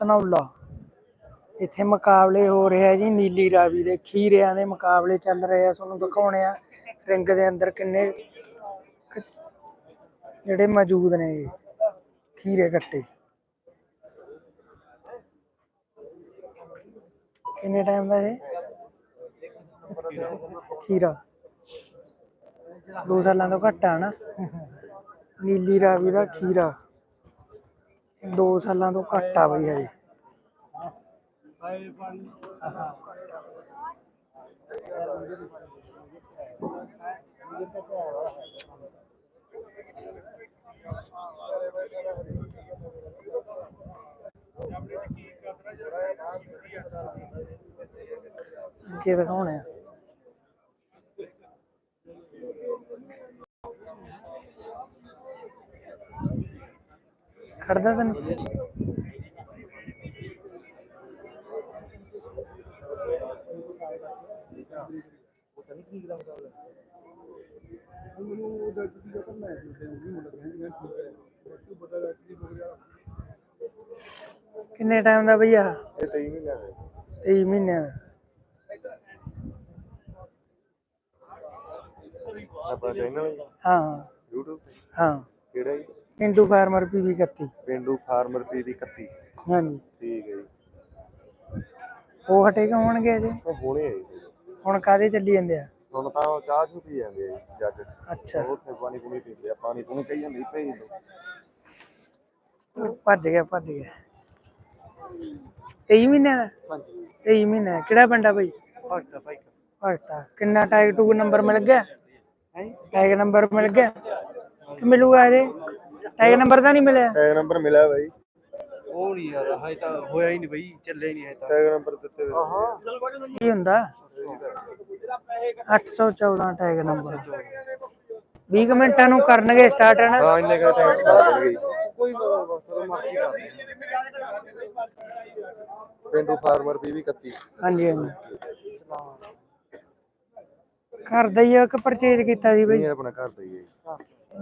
ਧਨੌਲਾ ਇੱਥੇ ਮੁਕਾਬਲੇ ਹੋ ਰਹੇ ਜੀ, ਨੀਲੀ ਰਾਵੀ ਦੇ ਖੀਰਿਆਂ ਦੇ ਮੁਕਾਬਲੇ ਚੱਲ ਰਹੇ ਆ, ਤੁਹਾਨੂੰ ਦਿਖਾਉਣੇ ਆ। ਰਿੰਗ ਦੇ ਅੰਦਰ ਕਿੰਨੇ ਜਿਹੜੇ ਮੌਜੂਦ ਨੇ ਜੀ ਖੀਰੇ ਕੱਟੇ। ਕਿੰਨੇ ਟਾਈਮ ਦਾ ਇਹ? ਖੀਰਾ। ਦੋ ਸਾਲਾਂ ਤੋਂ ਘੱਟ ਆ ਨਾ। ਨੀਲੀ ਰਾਵੀ ਦਾ ਖੀਰਾ। ਦੋ ਸਾਲਾਂ ਤੋਂ ਘੱਟ ਆ ਬਈ ਹਜੇ। ਅੱਗੇ ਦਿਖਾਉਣੇ ਆ। ਖੜਦਾ ਤੈਨੂੰ ਕਿੰਨੇ ਟਾਈਮ ਦਾ ਭਈਆ ਇਹ 23 ਮਹੀਨੇ ਦੇ। 23 ਮਹੀਨਿਆਂ ਦਾ। ਆਪਣਾ ਚੈਨਲ ਹਾਂ। YouTube ਤੇ। ਹਾਂ। ਕਿਹੜਾ ਜੀ? Pindu farmer PV 31 Pindu farmer PV 31 ਹਾਂਜੀ। ਠੀਕ ਹੈ ਜੀ। ਉਹ ਹਟੇ ਕਿਉਂ ਹੋਣਗੇ ਅਜੇ? ਉਹ ਹੁਣੇ ਆਈ ਜੀ। ਹੁਣ ਕਾਦੇ ਚੱਲੀ ਜਾਂਦੇ ਆ? ਹੁਣ ਤਾਂ ਉਹ ਚਾਹ ਚੂ ਪੀ ਜਾਂਦੇ ਆ ਜੀ ਜੱਜ। ਅੱਛਾ। ਉਹ ਉੱਥੇ ਪਾਣੀ ਪੂਣੀ ਪੀਂਦੇ ਆ ਪਾਣੀ ਪੂਣੀ ਕਹੀ ਜਾਂਦੇ ਭੇਜ ਦੋ ਭੱਜ ਗਿਆ ਭੱਜ ਗਿਆ। 23 ਮਹੀਨਿਆਂ ਦਾ? ਹਾਂਜੀ। 23 ਮਹੀਨਿਆਂ ਕਿਹੜਾ ਪਿੰਡ ਆ ਬਈ? ਭਗਤਾ ਭਾਈ। ਭਗਤਾ ਕਿੰਨਾ ਟੈਗ ਟੂਗ ਨੰਬਰ ਮਿਲ ਗਿਆ? ਹੈ? ਟੈਗ ਨੰਬਰ ਮਿਲ ਗਿਆ? ਕਿ ਮਿਲੂਗਾ ਅਜੇ? ਟੈਗ ਨੰਬਰ ਤਾਂ ਨਹੀਂ ਮਿਲਿਆ। ਟੈਗ ਨੰਬਰ ਮਿਲਿਆ ਬਾਈ। ਉਹ ਨਹੀਂ ਯਾਰ ਹਜੇ ਤਾਂ ਹੋਇਆ ਹੀ ਨਹੀਂ ਬਈ ਚੱਲੇ ਨਹੀਂ ਹਜੇ ਤਾਂ। ਟੈਗ ਨੰਬਰ ਦਿੱਤੇ ਹੋਏ। ਕੀ ਹੁੰਦਾ? 814 ਟੈਗ ਨੰਬਰ। 20 ਕੁ ਮਿੰਟਾਂ ਨੂੰ ਕਰਨਗੇ ਸਟਾਰਟ ਹੈ ਨਾ? ਹਾਂ ਇੰਨੇ ਕਾ ਟਾਈਮ ਕਰ ਦੇਣਗੇ ਜੀ। ਕੋਈ ਫਿਰ ਮਰਜ਼ੀ ਕਰ ਪਿੰਡੂ ਫਾਰਮਰ ਪੀਵੀ 31 ਹਾਂਜੀ ਹਾਂਜੀ। ਘਰ ਦਾ ਹੀ ਆ ਕਿ ਪਰਚੇਜ ਕੀਤਾ ਸੀ ਬਈ? ਇਹ ਆਪਣਾ ਘਰ ਦਾ ਹੀ ਹੈ ਜੀ।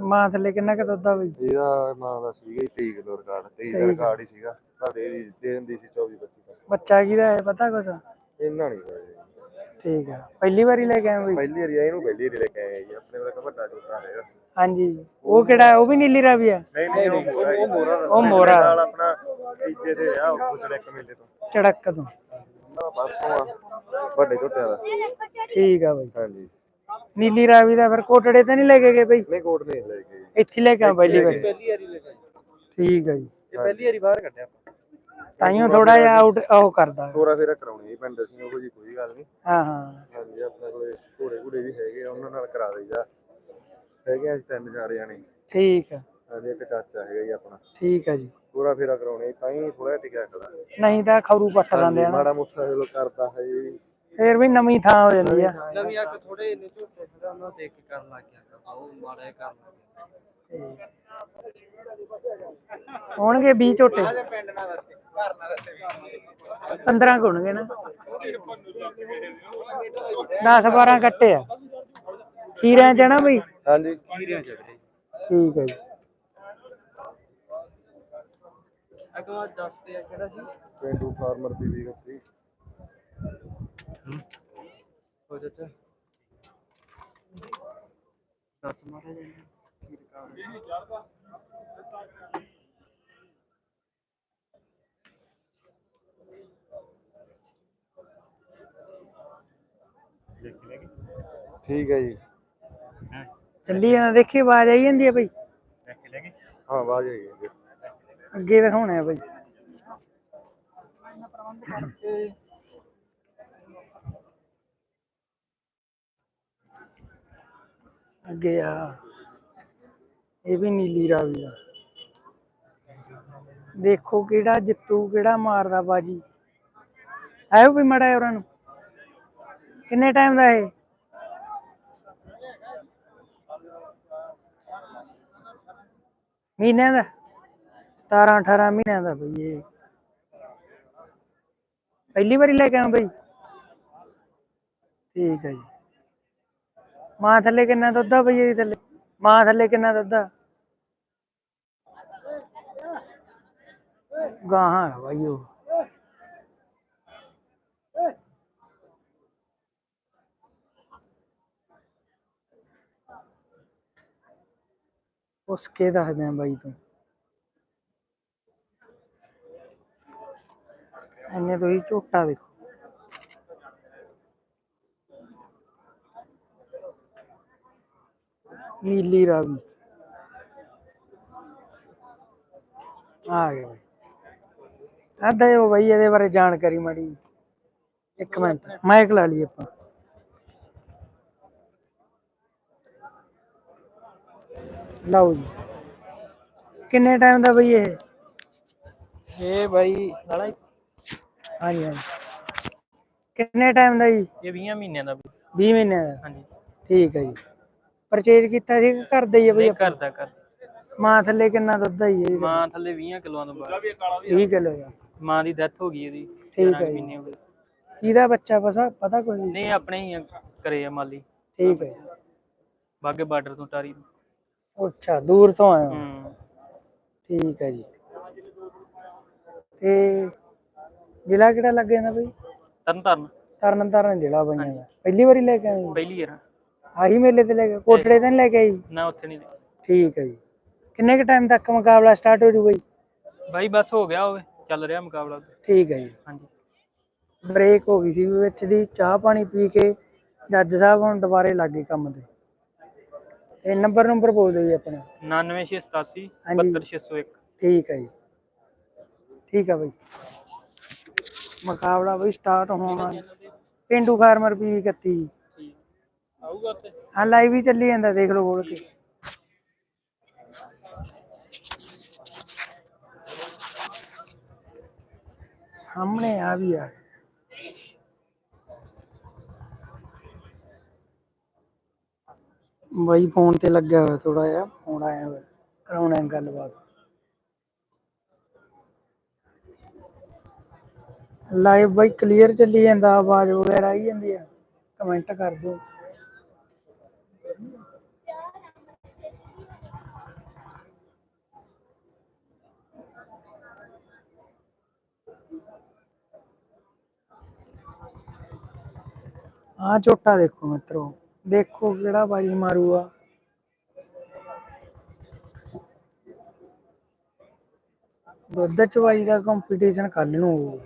ਮਾਂ ਥੱਲੇ ਕਿੰਨਾ ਕੁ ਦੁੱਧ ਆ ਬਈ? ਇਹਦਾ ਨਾਂ ਦਾ ਸੀਗਾ ਜੀ 23 ਕਿਲੋ ਰਿਕਾਰਡ 23 ਦਾ ਰਿਕਾਰਡ ਹੀ ਸੀਗਾ। ਪਰ ਦੇ ਦੀ ਦੇ ਦਿੰਦੀ ਸੀ 24 25 ਦਾ ਬੱਚਾ ਕਿਹਦਾ ਹੈ ਪਤਾ ਕੁਛ? ਇੰਨਾ ਨਹੀਂ ਠੀਕ ਆ। ਪਹਿਲੀ ਵਾਰੀ ਲੈ ਕੇ ਆਏ ਬਈ? ਪਹਿਲੀ ਵਾਰੀ ਆਏ ਇਹਨੂੰ ਪਹਿਲੀ ਵਾਰੀ ਲੈ ਕੇ ਆਏ ਜੀ। ਆਪਣੇ ਕੋਲ ਵੱਡਾ ਛੋਟਾ ਹੈਗਾ। ਹਾਂਜੀ। ਉਹ ਕਿਹੜਾ ਉਹ ਵੀ ਨੀਲੀ ਰਾਵੀ ਆ? ਨਹੀਂ ਨਹੀਂ ਉਹ ਮੋਰਾ ਉਹ ਮੋਹਰਾ। ਨਾਲ ਆਪਣਾ ਤੀਜੇ ਤੇ ਆ ਉਹ ਚੜੇ ਇੱਕ ਮੇਲੇ ਤੋਂ। ਚੜਕ ਤੋਂ। ਨਾ ਪਰਸੋਂ ਆ। ਵੱਡੇ ਛੋਟਿਆਂ ਦਾ। ਠੀਕ ਆ ਬਈ। ਹਾਂਜੀ। ਨੀਲੀ ਰਾਵੀ ਦਾ ਫਿਰ ਕੋਟੜੇ ਤੇ ਨਹੀਂ ਲੈ ਕੇ ਗਏ ਬਈ? ਨਹੀਂ ਕੋਟ ਨਹੀਂ ਲੈ ਕੇ। ਇੱਥੇ ਲੈ ਕੇ ਆ ਪਹਿਲੀ ਵਾਰੀ। ਪਹਿਲੀ ਵਾਰੀ ਲੈ ਕੇ ਠੀਕ ਆ ਜੀ। ਇਹ ਪਹਿਲੀ ਵਾਰੀ ਬਾਹਰ ਕੱਢਿਆ ਆਪਾਂ। ਤਾਈਓ ਥੋੜਾ ਜਿਹਾ ਆਊਟ ਉਹ ਕਰਦਾ। ਤੋਰਾ ਫੇਰਾ ਕਰਾਉਣੀ ਜੀ ਪਿੰਡ ਅਸੀਂ ਉਹੋ ਜੀ ਕੋਈ ਗੱਲ ਨਹੀਂ। ਹਾਂ ਹਾਂ। ਹਾਂਜੀ ਆਪਣੇ ਕੋਲੇ ਘੋੜੇ ਘੋੜੇ ਵੀ ਹੈਗੇ ਆ ਉਹਨਾਂ ਨਾਲ ਕਰਾ ਦਈਦਾ। ਹੈਗੇ ਆ ਅਸੀਂ ਤਿੰਨ ਚਾਰ ਜਾਣੇ। ਠੀਕ ਆ। ਹਾਂਜੀ ਇੱਕ ਚਾਚਾ ਹੈਗਾ ਜੀ ਆਪਣਾ। ਠੀਕ ਆ ਜੀ। ਤੋਰਾ ਫੇਰਾ ਕਰਾਉਣੇ ਤਾਂ ਹੀ ਥੋੜਾ ਟਿਕਿਆ ਖੜਾ ਨਹੀਂ ਤਾਂ ਖਰੂ ਪੱਟ ਲੈਂਦੇ ਆ ਨਾ। ਮਾੜਾ ਮੁੱਠਾ ਚਲੋ ਕਰਦਾ ਹੈ ਜੀ। ਫੇਰ ਵੀ ਨਵੀਂ ਥਾਂ ਹੋ ਜਾਂਦੀ ਆ। ਨਵੀਂ ਅੱਖ ਥੋੜੇ ਇੰਨੇ ਝੂਠੇ ਫਿਰ ਉਹਨਾਂ ਦੇਖ ਕੇ ਕਰਨ ਲੱਗ ਗਿਆ ਕਰਦਾ ਉਹ ਮਾੜਾ ਜਿਹਾ ਕਰਨ ਲੱਗ ਗਿਆ। ਹੋਣਗੇ 20 ਝੋਟੇ। ਪਿੰਡ ਨਾਲ ਦੱਸੇ ਘਰ ਨਾਲ ਦੱਸੇ 15 ਕੁ ਹੋਣਗੇ ਨਾ। 10 12 ਕੱਟੇ ਆ। ਖੀਰਿਆਂ ਚ ਨਾ ਬਈ? ਹਾਂਜੀ। ਚੱਲ ਰਹੀ ਠੀਕ ਹੈ ਜੀ। ਅਗਵਾ ਦੱਸ ਤੇ ਕਿਹੜਾ ਸੀ? ਪਿੰਡੂ ਫਾਰਮਰ ਦੀ ਵੀ ਗੱਤੀ ਹੋ। ਚਾਚਾ ਦੱਸ ਮਾੜਾ ਜਿਹਾ ਕੀ ਰਿਕਾਰਡ ਠੀਕ ਹੈ ਜੀ। ਚੱਲੀ ਜਾਂਦਾ ਦੇਖੀ ਆਵਾਜ਼ ਆਈ ਜਾਂਦੀ ਆ ਬਈ? ਹਾਂ ਆਵਾਜ਼ ਆਈ ਹੈ ਅੱਗੇ ਦਿਖਾਉਣੇ ਆ ਬਈ। ਅੱਗੇ ਆ। ਇਹ ਵੀ ਨੀਲੀ ਰਾਵੀ ਆ। ਦੇਖੋ ਕਿਹੜਾ ਜਿੱਤੂ, ਕਿਹੜਾ ਮਾਰਦਾ ਬਾਜੀ। ਆਇਓ ਵੀ ਮੜਾ ਉਹਨਾਂ ਨੂੰ। ਕਿੰਨੇ ਟਾਈਮ ਦਾ ਇਹ? ਮਹੀਨਿਆਂ ਦਾ? 17 18 ਮਹੀਨਿਆਂ ਦਾ ਬਈ ਇਹ। ਪਹਿਲੀ ਵਾਰੀ ਲੈ ਕੇ ਆਇਆ ਬਈ। ਠੀਕ ਹੈ ਜੀ। ਮਾਂ ਥੱਲੇ ਕਿੰਨਾ ਦੁੱਧ ਆ ਬਈ ਇਹਦੀ ਥੱਲੇ ਮਾਂ ਥੱਲੇ ਕਿੰਨਾ ਦੁੱਧ ਆ ਗਾਹਾਂ ਹੈ ਬਾਈ ਉਹ ਉਸਕੇ ਦੱਸਦੇ ਆ ਬਾਈ ਤੂੰ ਇਹਨੇ ਤੋਂ ਹੀ ਝੋਟਾ ਦੇਖੋ ਨੀਲੀ ਰਾਵੀ ਆ ਗਿਆ ਬਾਈ। ਆਦਾ ਉਹ ਬਾਈ ਇਹਦੇ ਬਾਰੇ ਜਾਣਕਾਰੀ ਮੜੀ ਇੱਕ ਮਿੰਟ ਮਾਈਕ ਲਾ ਲਈ ਆਪਾਂ। ਲਓ ਜੀ। ਕਿੰਨੇ ਟਾਈਮ ਦਾ ਬਈ ਇਹ? ਇਹ ਬਾਈ ਲਾਲਾ ਹਾਂਜੀ ਹਾਂਜੀ। ਕਿੰਨੇ ਟਾਈਮ ਦਾ ਜੀ? ਇਹ 20 ਮਹੀਨਿਆਂ ਦਾ 20 ਮਹੀਨੇ ਦਾ। ਹਾਂਜੀ। ਠੀਕ ਹੈ ਜੀ। ਪਰਚੇਜ ਕੀਤਾ ਸੀ ਕਿ ਘਰ ਦਾ ਹੀ ਹੈ ਬਈ ਨਹੀਂ ਕਰਦਾ ਕਰ ਮਾਂ ਥੱਲੇ ਕਿੰਨਾ ਦੁੱਧ ਹੈ ਜੀ? ਮਾਂ ਥੱਲੇ 20 ਕਿਲੋਆਂ ਤੋਂ ਬਾਅਦ 20 ਕਿਲੋ ਦਾ ਮਾਂ ਦੀ ਡੈਥ ਹੋ ਗਈ ਇਹਦੀ ਠੀਕ 11 ਹੈ ਜੀ। ਮਹੀਨੇ ਹੋ ਗਏ। ਕਿਹਦਾ ਬੱਚਾ ਪਤਾ ਪਤਾ ਕੋਈ? ਨਹੀਂ? ਨਹੀਂ ਆਪਣੇ ਹੀ ਆ, ਕਰੇ ਆ ਮਾਲੀ। ਠੀਕ ਹੈ ਬਾਗੇ ਬਾਰਡਰ ਤੋਂ ਟਾਰੀ ਅੱਛਾ ਦੂਰ ਤੋਂ ਆਏ ਹੋ? ਹੂੰ। ਠੀਕ ਹੈ ਜੀ। ਤੇ ਜ਼ਿਲ੍ਹਾ ਕਿਹੜਾ ਲੱਗ ਜਾਂਦਾ ਬਈ? ਤਰਨ ਤਾਰਨ। ਤਰਨ ਤਾਰਨ ਜ਼ਿਲ੍ਹਾ ਬਈਆਂ ਦਾ ਪਹਿਲੀ ਵਾਰੀ ਲੈ ਕੇ ਆਏ ਹੋ? ਪਹਿਲੀ ਯਾਰ ਆਹੀ ਮੇਲੇ ਤੇ ਲੈ ਕੇ ਕੋਟੜੇ ਤੇ ਨੀ ਲੈ ਕੇ ਆਈ? ਨਾ ਉੱਥੇ ਨਹੀਂ ਠੀਕ ਹੈ ਜੀ। ਕਿੰਨੇ ਕੁ ਟਾਈਮ ਤੱਕ ਮੁਕਾਬਲਾ ਸਟਾਰਟ ਹੋ ਜੂ? ਬਈ ਬਸ ਹੋ ਗਿਆ ਹੋਵੇ ਚੱਲ ਰਿਹਾ ਮੁਕਾਬਲਾ ਠੀਕ ਹੈ ਜੀ। ਹਾਂਜੀ। ਬ੍ਰੇਕ ਹੋ ਗਈ ਸੀ ਵਿੱਚ ਦੀ ਚਾਹ ਪਾਣੀ ਪੀ ਕੇ ਜੱਜ ਸਾਹਿਬ ਹੁਣ ਦੁਬਾਰੇ ਲੱਗੇ ਕੰਮ ਤੇ। ਤੇ ਨੰਬਰ ਨੰਬਰ ਬੋਲ ਦਿਓ ਜੀ ਆਪਣਾ। 99687 ਹਾਂਜੀ। 72601 ਠੀਕ ਹੈ ਜੀ। ਠੀਕ ਹੈ ਬਈ। ਮੁਕਾਬਲਾ ਬਈ ਸਟਾਰਟ ਹੋਣਾ ਪਿੰਡੂ ਫਾਰਮਰ ਪੀ 31 ਆਊਗਾ ਉੱਥੇ? ਹਾਂ ਲਾਈਵ ਹੀ ਚੱਲੀ ਜਾਂਦਾ, ਦੇਖ ਲਓ ਬੋਲ ਕੇ। ਸਾਹਮਣੇ ਆ ਵੀ ਆ। ਬਾਈ ਫੋਨ ਤੇ ਲੱਗਿਆ ਹੋਇਆ ਥੋੜਾ ਜਿਹਾ ਫੋਨ ਆਇਆ ਹੋਇਆ। ਕਰਾਉਣਾ ਹੈ ਗੱਲਬਾਤ। ਲਾਈਵ ਬਾਈ ਕਲੀਅਰ ਚੱਲੀ ਜਾਂਦਾ, ਆਵਾਜ਼ ਵਗੈਰਾ ਆਈ ਜਾਂਦੀ ਆ। ਕਮੈਂਟ ਕਰ ਦਿਓ। ਆ ਝੋਟਾ ਦੇਖੋ ਮਿੱਤਰੋ। ਦੇਖੋ ਕਿਹੜਾ ਬਾਜੀ ਮਾਰੂਗਾ। ਦੁੱਧ ਚਵਾਈ ਦਾ ਕੰਪੀਟੀਸ਼ਨ ਕੱਲ ਨੂੰ ਹੋਊਗਾ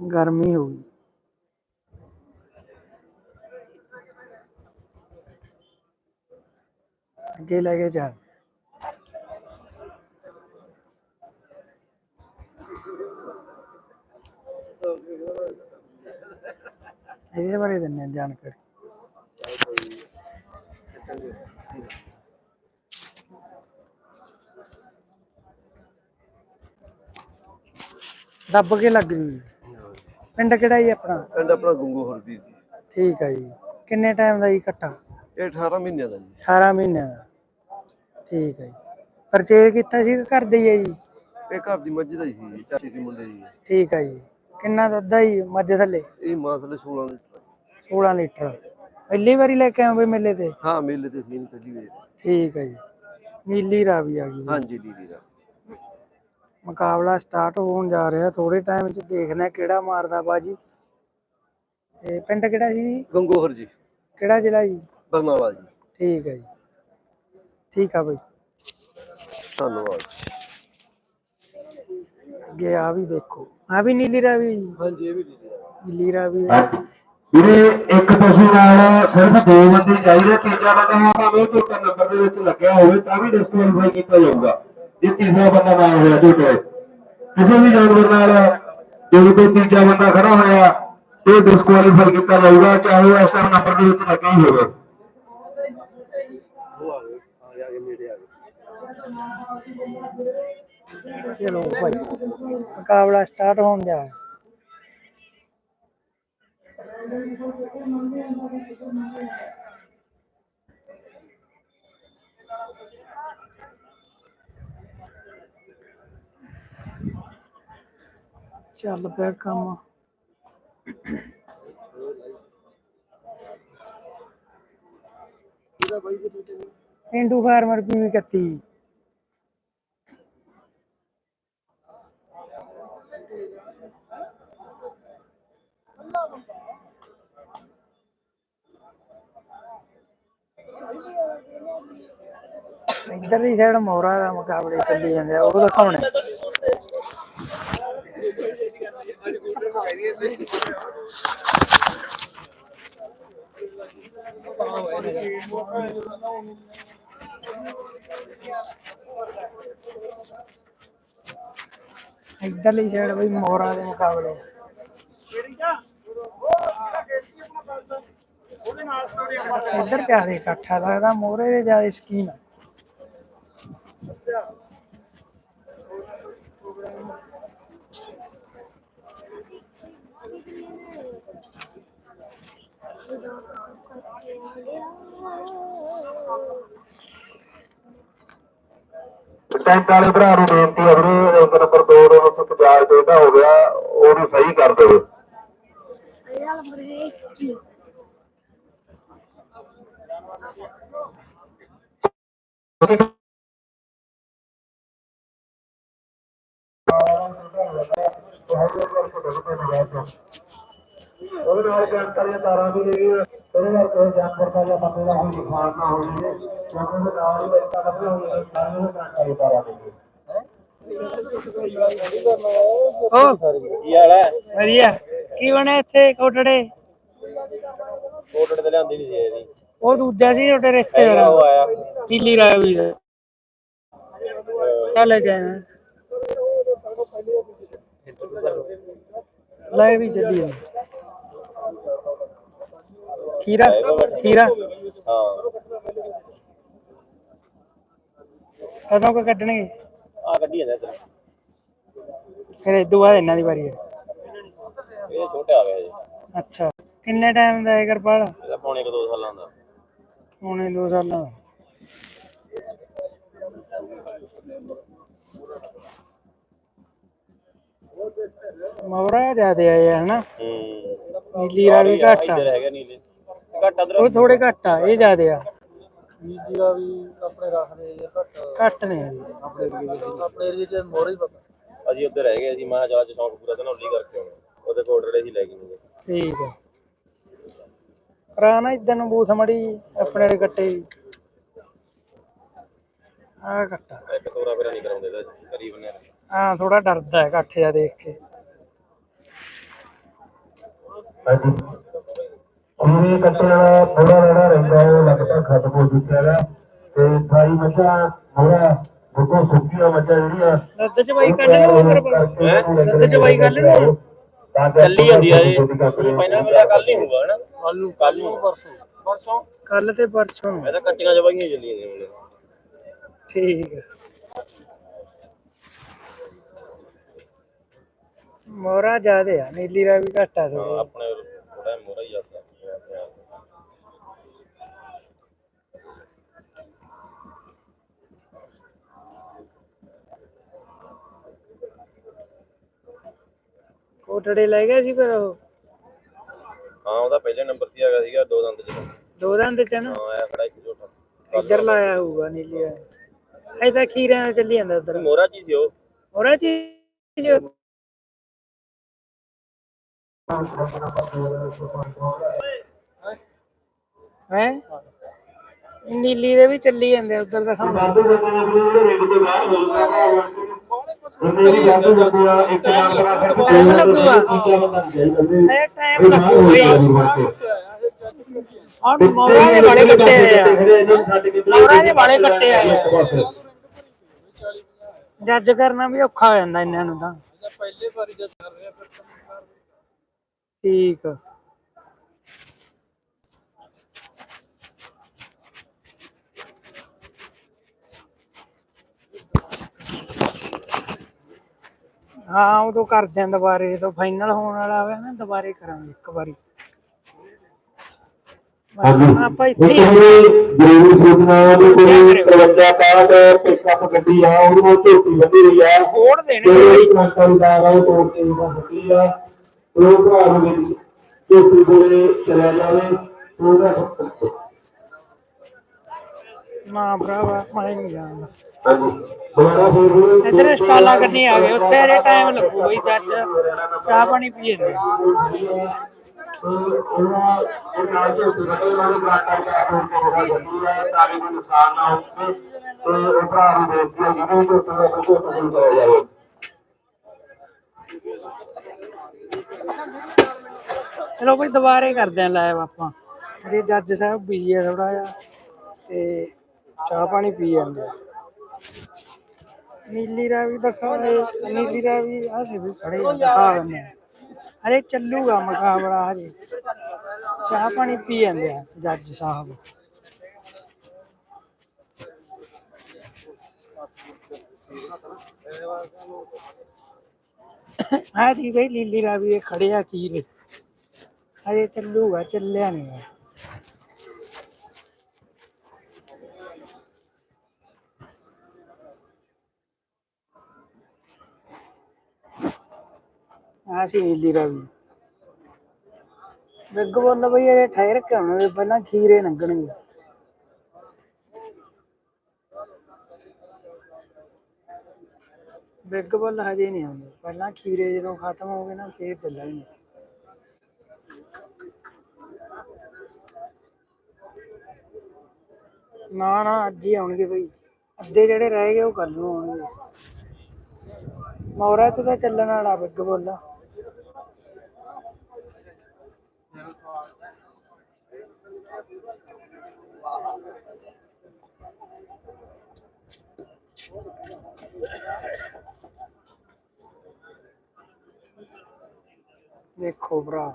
ਗਰਮੀ ਹੋਊਗੀ ਅੱਗੇ ਲੈ ਕੇ ਜਾ ਇਹਦੇ ਬਾਰੇ ਹਾਂ ਜਾਣਕਾਰੀ। ਦੱਬ ਕੇ ਲੱਗ ਗਈ ਪਿੰਡ ਕਿਹੜਾ ਜੀ ਆਪਣਾ? ਪਿੰਡ ਆਪਣਾ ਗੁੰਗੂ ਹਰਬੀਰ ਜੀ। ਠੀਕ ਹੈ ਜੀ। ਕਿੰਨੇ ਟਾਈਮ ਦਾ ਜੀ ਕੱਟਾ ਇਹ 18 ਮਹੀਨਿਆਂ ਦਾ ਜੀ। 18 ਮਹੀਨਿਆਂ ਦਾ। ਠੀਕ ਹੈ ਜੀ। ਪਰਚੇਜ ਕੀਤਾ ਸੀ ਕਿ ਘਰ ਦੇ ਹੀ ਹੈ ਜੀ? ਇਹ ਘਰ ਦੀ ਮੱਝ ਦਾ ਹੀ ਸੀ ਚਾਚੇ ਦੇ ਮੁੰਡੇ ਦੀ। ਠੀਕ ਹੈ ਜੀ। ਕਿੰਨਾ ਦੁੱਧ ਹੈ ਜੀ ਮੱਝ ਥੱਲੇ? ਇਹ ਮਾਂ ਥੱਲੇ 16 ਲੀਟਰ। 16 ਲੀਟਰ। ਪਹਿਲੀ ਵਾਰੀ ਲੈ ਕੇ ਆਏ ਬਈ ਮੇਲੇ ਤੇ? ਹਾਂ ਮੇਲੇ ਤੇ ਸੀ ਪਹਿਲੀ ਵਾਰ। ਠੀਕ ਹੈ ਜੀ। ਨੀਲੀ ਰਾਵੀ ਆ ਗਈ। ਹਾਂਜੀ ਲੀਲੀ ਦਾ ਮੁਕਾਬਲਾ ਸਟਾਰਟ ਹੋਣ ਜਾ ਰਿਹਾ। ਥੋੜੇ ਟਾਈਮ ਚ ਦੇਖਣਾ ਕਿਹੜਾ ਮਾਰਦਾ ਬਾਜੀ। ਤੇ ਪਿੰਡ ਕਿਹੜਾ ਜੀ? ਗੰਗੋਹਰ ਜੀ। ਕਿਹੜਾ ਜ਼ਿਲ੍ਹਾ ਜੀ? ਬਰਨਾਲਾ ਜੀ। ਠੀਕ ਹੈ ਜੀ। ਠੀਕ ਆ ਬਈ। ਧੰਨਵਾਦ। ਅੱਗੇ ਆ ਵੀ ਦੇਖੋ। ਆ ਵੀ ਨੀਲੀ ਰਾਵੀ ਜੀ। ਹਾਂਜੀ ਇਹ ਵੀ ਲੀਲੀ ਦਾ ਨੀਲੀ ਰਾਵੀ ਵੀਰੇ, ਇੱਕ ਪਸ਼ੂ ਨਾਲ ਸਿਰਫ ਦੋ ਬੰਦੇ ਚਾਹੀਦੇ, ਤੀਜਾ ਬੰਦਾ ਭਾਵੇਂ ਝੋਟਾ ਨੰਬਰ ਦੇ ਵਿੱਚ ਲੱਗਿਆ ਹੋਵੇ, ਤਾਂ ਵੀ ਡਿਸਕੁਆਲੀਫਾਈ ਕੀਤਾ ਜਾਊਗਾ। ਜੇ ਤੀਸਰਾ ਬੰਦਾ ਨਾਲ ਹੋਇਆ ਝੋਟੇ ਕਿਸੇ ਵੀ ਜਾਨਵਰ ਨਾਲ ਜੇ ਕੋਈ ਤੀਜਾ ਬੰਦਾ ਖੜਾ ਹੋਇਆ ਤੇ ਡਿਸਕੁਆਲੀਫਾਈ ਕੀਤਾ ਜਾਊਗਾ, ਚਾਹੇ ਉਹ ਇਸ ਨੰਬਰ ਦੇ ਵਿੱਚ ਲੱਗਿਆ ਹੀ ਹੋਵੇ। ਚਲੋ ਭਾਈ, ਮੁਕਾਬਲਾ ਸਟਾਰਟ ਹੋਣ ਜਾ ਰਿਹਾ। चल पैकम पेंडू फार्मर की भी कती ਇੱਧਰਲੀ ਸਾਈਡ ਮੋਹਰਾ ਦਾ ਮੁਕਾਬਲੇ ਚੱਲੀ ਜਾਂਦੇ ਆ, ਉਹ ਦਿਖਾਉਣੇ। ਇੱਧਰਲੀ ਸਾਈਡ ਬਈ ਮੋਹਰਾ ਦੇ ਮੁਕਾਬਲੇ ਇੱਧਰ ਕਿਆ ਦੇ ਇਕੱਠਾ ਲੱਗਦਾ, ਮੋਹਰੇ ਦੇ ਜ਼ਿਆਦਾ ਸਕੀਨ ਆ। ਟੈਂਟ ਵਾਲੇ ਭਰਾ ਨੂੰ ਬੇਨਤੀ ਹੈ ਵੀਰੇ ਇੱਕ ਨੰਬਰ 2 ਦੇ ਵਿੱਚ ਪੰਜਾਬ ਦੇਦਾ ਹੋ ਗਿਆ ਉਹਨੂੰ ਸਹੀ ਕਰ ਦਿਓ ਉਹਦੇ ਨਾਲ ਜਾਣਕਾਰੀਆਂ ਤਾਰਾਂ ਵੀ ਜਿਹੜੀਆਂ ਉਹਦੇ ਨਾਲ ਕੋਈ ਜਾਨਵਰ ਦਾ ਜਾਂ ਬੰਦੇ ਦਾ ਕੋਈ ਨੁਕਸਾਨ ਨਾ ਹੋ ਜਾਵੇ ਕਿਉਂਕਿ ਉਹਦੇ ਨਾਲ ਹੀ ਇੱਕ ਤਾਂ ਹੋਈ ਸਾਰੀਆਂ ਨੂੰ ਜਾਣਕਾਰੀ ਤਾਰਾਂ ਦੇ ਓ ਕੀ ਹਾਲ ਹੈ। ਵਧੀਆ। ਕੀ ਬਣਿਆ ਇੱਥੇ ਕੋਟੜੇ? ਕੋਟੜ ਤੇ ਲਿਆਂਦੀ ਨਹੀਂ ਸੀ ਇਹਦੀ। ਉਹ ਦੂਜਾ ਸੀ ਤੁਹਾਡੇ ਰਿਸ਼ਤੇਦਾਰ? ਉਹ ਆਇਆ। ਨੀਲੀ ਚੱਲ ਮੈਂ ਲੈ ਵੀ ਚੱਲੀ ਜਾਂਦੇ। ਖੀਰਾ? ਖੀਰਾ? ਹਾਂ ਕਦੋਂ ਕੋ ਕੱਢਣਗੇ? ਆ ਗੱਡੀ ਜਾਂਦਾ ਇੱਧਰ। ਫਿਰ ਇਦੋਂ ਬਾਅਦ ਇਹਨਾਂ ਦੀ ਵਾਰੀ ਹੈ। ਇਹ ਛੋਟਾ ਆ ਗਿਆ ਜੀ ਅੱਛਾ। ਕਿੰਨੇ ਟਾਈਮ ਦਾ ਹੈ ਕਿਰਪਾਲ? ਇਹਦਾ ਪੌਣੇ ਕੁ ਦੋ ਸਾਲਾਂ ਦਾ। ਹੁਣੇ ਦੋ ਸਾਲਾਂ ਦਾ। ਮੌਰਾ ਜਿਆਦੇ ਆਏ ਆ ਹਨਾ? ਹੂੰ। ਨੀਲੀ ਰਾਵੀ ਘੱਟ। ਇੱਧਰ ਹੈਗਾ ਨੀਲੇ। ਘੱਟ ਉਹ ਥੋੜੇ ਘੱਟ ਆ ਇਹ ਜਿਆਦੇ ਆ। ਦਾ ਵੀ ਆਪਣੇ ਰੱਖਦੇ ਜੇ ਘੱਟ ਘੱਟ ਨੇ। ਆਪਣੇ ਏਰੀਏ ਦੇ ਆਪਣੇ ਏਰੀਏ 'ਚ ਹੀ ਪਤਾ। ਅਸੀਂ ਉੱਧਰ ਰਹਿ ਗਏ ਸੀ ਮੈਂ ਸ਼ੌਂਕ ਪੂਰਾ ਕਰਨਾ ਉੱਲੀ ਕਰਕੇ ਆਉਣਾ। ਉਹਦੇ ਕੋਟੜੇ ਸੀ ਲੈ ਕੇ ਨਹੀਂ ਠੀਕ ਹੈ ਕਰਾਣਾ ਇਦਾਂ ਨੂੰ ਬੂਥ ਮੜੀ ਆਪਣੇ ਦੇ। ਕੱਟੇ ਆ ਕੱਟਾ ਇੱਕ ਤੋਰਾ ਫੇਰਾ ਨਹੀਂ ਕਰਾਉਂਦੇ ਤਾਂ ਕਰੀਬ ਨੇ ਹਾਂ ਥੋੜਾ ਡਰਦਾ ਹੈ ਇਕੱਠ ਜਾ ਦੇਖ ਕੇ। ਉਹਨੇ ਕੱਟਣਾ ਥੋੜਾ ਰੜਾ ਰਹਿੰਦਾ ਉਹ ਲਗਭਗ ਖਤਮ ਹੋ ਚੁੱਕਿਆ ਹੈ ਤੇ ਸਾਰੀ ਮੱਝਾਂ ਥੋੜਾ ਬਿਲਕੁਲ ਸੁੱਕੀਆਂ ਮੱਝਾਂ ਜਿਹੜੀਆਂ ਦੁੱਧ ਚ ਬਾਈ ਕੱਢ ਲਓ ਫਿਰ ਦੁੱਧ ਚ ਬਾਈ ਕੱਢ ਲਓ। ਚੱਲੀ ਜਾਂਦੀ ਆ ਇਹ। ਪਹਿਲਾਂ ਮੇਰਾ ਕੱਲ ਨਹੀਂ ਹੋਊਗਾ ਹਨਾ? ਕੱਲ ਨੂੰ ਕੱਲ ਨੂੰ। ਪਰਸੋਂ। ਪਰਸੋਂ? ਕੱਲ ਤੇ ਪਰਸੋਂ। ਮੈਂ ਤਾਂ ਕੱਚੀਆਂ ਜਵਾਈਆਂ ਚੱਲੀਆਂ ਨੇ ਹੁਣ। ਠੀਕ ਹੈ ਮੋਰਾ ਜਿਆਦੇ ਆ ਨੀਲੀ ਰਾ ਵੀ ਘੱਟ ਆ ਥੋੜਾ ਆਪਣੇ ਥੋੜਾ ਮੋਰਾ ਹੀ ਕੋਟੜੇ ਲੈ ਗਏ ਸੀ ਫਿਰ ਉਹ? ਹਾਂ ਉਹਦਾ ਪਹਿਲੇ ਨੰਬਰ ਤੇ ਹੈਗਾ ਸੀਗਾ ਦੋ ਦੰਦ ਚ। ਦੋ ਦੰਦ ਚ ਨਾ? ਹਾਂ ਆਇਆ ਖੜਾ ਇੱਕ ਝੋਟਾ ਇੱਧਰ ਲਾਇਆ ਹੋਊਗਾ ਨੀਲੀ ਐ ਤਾਂ ਖੀਰਿਆਂ ਦਾ ਚੱਲੀ ਜਾਂਦਾ ਉਧਰ। ਮੋਰਾ ਸੀ ਉਹ। ਮੋਰਾ ਚੀਜ਼ ਹੈ? ਨੀਲੀ ਦੇ ਵੀ ਚੱਲੀ ਜਾਂਦੇ ਉਧਰ ਦਾ ਨੇ ਆ ਇੱਕ ਟਾਈਮ ਲੱਗੂਗਾ। ਇਹ ਟਾਈਮ ਲੱਗੂਗਾ। ਹੁਣ ਮੋਰਾ ਦੇ ਬੜੇ ਕੱਟੇ ਆ। ਮੋਰਾ ਦੇ ਬੜੇ ਕੱਟੇ ਆ। ਜੱਜ ਕਰਨਾ ਵੀ ਔਖਾ ਹੋ ਜਾਂਦਾ ਇਹਨਾਂ ਨੂੰ ਤਾਂ। ਪਹਿਲੇ ਵਾਰੀ ਜਦ ਕਰ ਰਿਹਾ ਫਿਰ ਠੀਕ ਹਾਂ ਉਦੋਂ ਕਰਦੇ ਆਂ ਦੁਬਾਰੇ ਜਦੋਂ ਫਾਈਨਲ ਹੋਣ ਵਾਲਾ ਹੋਵੇ ਨਾ ਦੁਬਾਰੇ ਕਰਾਂਗੇ ਇੱਕ ਵਾਰੀ। ਹਾਂਜੀ। ਆਪਾਂ ਇੱਥੇ ਹੀ ਜ਼ਰੂਰੀ ਸੂਚਨਾ ਦੇ ਕੋਈ 53 ਕਾਰਡ ਪਿਕਅਪ ਗੱਡੀ ਆ ਉਹਦੇ ਨਾਲ ਝੋਟੀ ਵੱਢੀ ਰਹੀ ਆ। ਖੋੜ ਦੇਣੇ ਕੋਈ ਬਾਈ ਕਰੰਟਾਂ ਦੀ ਤਾਰ ਆ ਉਹ ਤੋੜ ਕੇ ਉਹ ਵੱਢੀ ਆ। ਉਹ ਭਰਾ ਨੂੰ ਵੀ ਝੋਟੀ ਕੋਲੇ ਚਲਿਆ ਜਾਵੇ ਉਹਦਾ ਨਾ ਭਰਾਵਾ ਮੈਂ ਨਹੀਂ ਜਾਣਦਾ। ਇੱਧਰ ਸਟਾਲਾਂ ਕਰਨੀ ਆ ਗਏ ਉੱਥੇ ਅਜੇ ਟਾਈਮ ਲੱਗੂ ਬਈ ਜੱਜ ਚਾਹ ਪਾਣੀ ਪੀ ਜਾਂਦੇ ਉਹਨਾਂ ਉਹ ਨਾਲ ਜੋ ਸਿਗਟੇ ਵਾਲੀ ਬਾਤ ਕਰਕੇ ਆਪੋ ਕੋ ਹੋਗਾ ਜੰਦੀ ਹੈ ਤਾਂ ਕਿ ਕੋਈ ਨੁਕਸਾਨ ਨਾ। ਜੋ ਚਲੋ ਬਈ ਦੁਬਾਰੇ ਕਰਦੇ ਆਂ ਲਾਈਵ ਆਪਾਂ। ਅਜੇ ਜੱਜ ਸਾਹਿਬ ਬਿਜ਼ੀ ਆ ਥੋੜਾ ਜਿਹਾ ਤੇ ਚਾਹ ਪਾਣੀ ਪੀ ਜਾਂਦੇ ਆ। ਨੀਲੀ ਰਾਵੀ ਦਿਖਾ ਇਹ ਨੀਲੀ ਰਾਵੀ ਆ ਸੇ ਵੀ ਖੜੇ ਆ ਦਿਖਾ ਦਿੰਦੇ ਆ। ਅਰੇ ਚੱਲੂਗਾ ਮੁਕਾਬਲਾ ਹਜੇ। ਚਾਹ ਪਾਣੀ ਪੀ ਜਾਂਦੇ ਆ ਜੱਜ ਸਾਹਿਬ। ਆ ਜੀ ਬਈ ਲੀਲੀ ਰਾਵੀ ਇਹ ਖੜੇ ਆ ਚੀਰੇ ਹਜੇ ਚੱਲੂਗਾ ਚੱਲਿਆ ਨਹੀਂ ਹੈ ਆ ਸੀ ਨੀਲੀ ਰਾਵੀ ਬਿੱਗ ਬੋਲ ਬਈ ਇਹ ਠਹਿਰ ਕੇ ਆਉਣਗੇ ਪਹਿਲਾਂ ਖੀਰੇ ਲੰਘਣਗੇ ਬਿੱਗ ਬੋਲ ਹਜੇ ਨਹੀਂ ਆਉਂਦੇ। ਪਹਿਲਾਂ ਖੀਰੇ ਜਦੋਂ ਖਤਮ ਹੋ ਗਏ ਨਾ, ਫੇਰ ਚੱਲਣਗੇ ਨਾ ਨਾ, ਅੱਜ ਹੀ ਆਉਣਗੇ ਬਈ। ਅੱਧੇ ਜਿਹੜੇ ਰਹਿ ਗਏ ਉਹ ਕੱਲ ਨੂੰ ਆਉਣਗੇ। ਮੌਰਾ ਤੇ ਤਾਂ ਚੱਲਣ ਵਾਲਾ ਬਿੱਗ ਬੋਲਾ ਦੇਖੋ ਭਰਾ।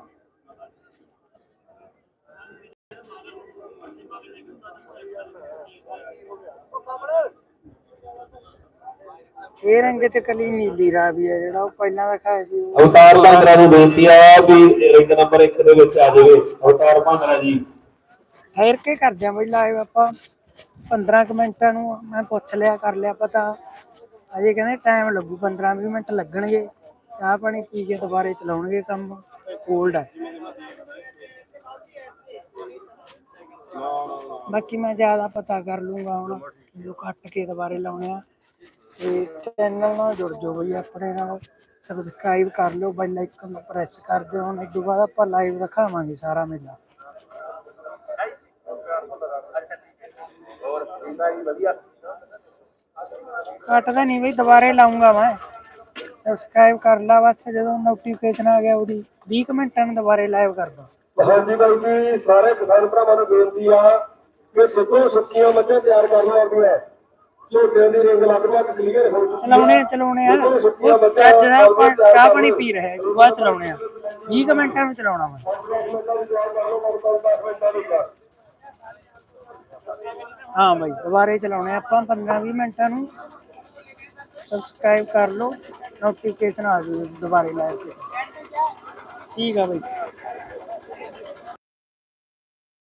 ਇਹ ਰੰਗ ਚ ਕਲੀ ਨੀਲੀ ਰਾਵੀ ਹੈ ਜਿਹੜਾ ਉਹ ਪਹਿਲਾਂ ਦਿਖਾਇਆ ਸੀ। ਅਵਤਾਰ ਭਾਂਦਰਾ ਨੂੰ ਬੇਨਤੀ ਆ ਵੀ ਰਿੰਗ ਨੰਬਰ 1 ਦੇ ਵਿੱਚ ਆ ਜਾਵੇ। ਅਵਤਾਰ ਭਾਂਦਰਾ ਜੀ। ਠਹਿਰ ਕੇ ਕਰਦੇ ਆਂ ਬਈ ਲਾਈਵ ਆਪਾਂ? 15 ਕੁ ਮਿੰਟਾਂ ਨੂੰ ਮੈਂ ਪੁੱਛ ਲਿਆ ਕਰ ਲਿਆ ਪਤਾ। ਅਜੇ ਕਹਿੰਦੇ ਟਾਈਮ ਲੱਗੂ 15 20 ਮਿੰਟ ਲੱਗਣਗੇ। ਚਾਹ ਪਾਣੀ ਪੀ ਕੇ ਦੁਬਾਰੇ ਚਲਾਉਣਗੇ ਕੰਮ ਕੋਲਡ ਹੈ ਬਾਕੀ ਮੈਂ ਜ਼ਿਆਦਾ ਪਤਾ ਕਰ ਲੂੰਗਾ ਹੁਣ ਜੋ ਕੱਟ ਕੇ ਦੁਬਾਰੇ ਲਾਉਣੇ ਆ। ਤੇ ਚੈਨਲ ਨਾਲ ਜੁੜ ਜਾਓ ਬਈ, ਆਪਣੇ ਨਾਲ ਸਬਸਕ੍ਰਾਈਬ ਕਰ ਲਓ ਬੈਲ ਆਈਕਨ ਨੂੰ ਪ੍ਰੈਸ ਕਰ ਦਿਓ। ਹੁਣ ਇਸ ਤੋਂ ਬਾਅਦ ਆਪਾਂ ਲਾਈਵ ਦਿਖਾਵਾਂਗੇ ਸਾਰਾ ਮੇਲਾ। ਕੱਟਦਾ ਨਹੀਂ ਬਈ ਦੁਬਾਰੇ ਲਾਉਂਗਾ ਮੈਂ। ਸਬਸਕ੍ਰਾਈਬ ਕਰ ਲਾ ਬਸ ਜਦੋਂ ਨੋਟੀਫਿਕੇਸ਼ਨ ਆ ਗਿਆ ਉਹਦੀ। 20 ਕੁ ਮਿੰਟਾਂ ਨੂੰ ਦੁਬਾਰੇ ਲਾਈਵ ਕਰਦਾ ਹਾਂਜੀ ਬਾਈ ਜੀ ਸਾਰੇ ਕਿਸਾਨ ਭਰਾਵਾਂ ਨੂੰ ਬੇਨਤੀ ਆ ਕਿ ਸਿੱਧੂ ਸੁੱਕੀਆਂ ਮੱਝਾਂ ਤਿਆਰ ਕਰ ਲਓ ਆਪਣੀਆਂ ਝੋਟਿਆਂ ਦੀ ਰਿੰਗ ਲਗਭਗ ਕਲੀਅਰ ਹੋ ਚੁੱਕੀ ਚਲਾਉਣੇ ਆ ਚਲਾਉਣੇ ਆ। ਉਹ ਚੱਜ ਦਾ ਚਾਹ ਪਾਣੀ ਪੀ ਰਿਹਾ ਹੈ ਬਾਅਦ ਚਲਾਉਣੇ ਆ। 20 ਕੁ ਮਿੰਟਾਂ ਨੂੰ ਚਲਾਉਣਾ ਮੈਂ। ਹਾਂ ਬਾਈ, ਦੁਬਾਰੇ ਚਲਾਉਣੇ ਆ ਆਪਾਂ 15 20 ਮਿੰਟਾਂ ਨੂੰ। ਸਬਸਕ੍ਰਾਈਬ ਕਰ ਲਓ ਨੋਟੀਫਿਕੇਸ਼ਨ ਆ ਜਾਊ ਦੁਬਾਰੇ ਲਾਈਵ ਤੇ ਠੀਕ ਆ ਬਾਈ।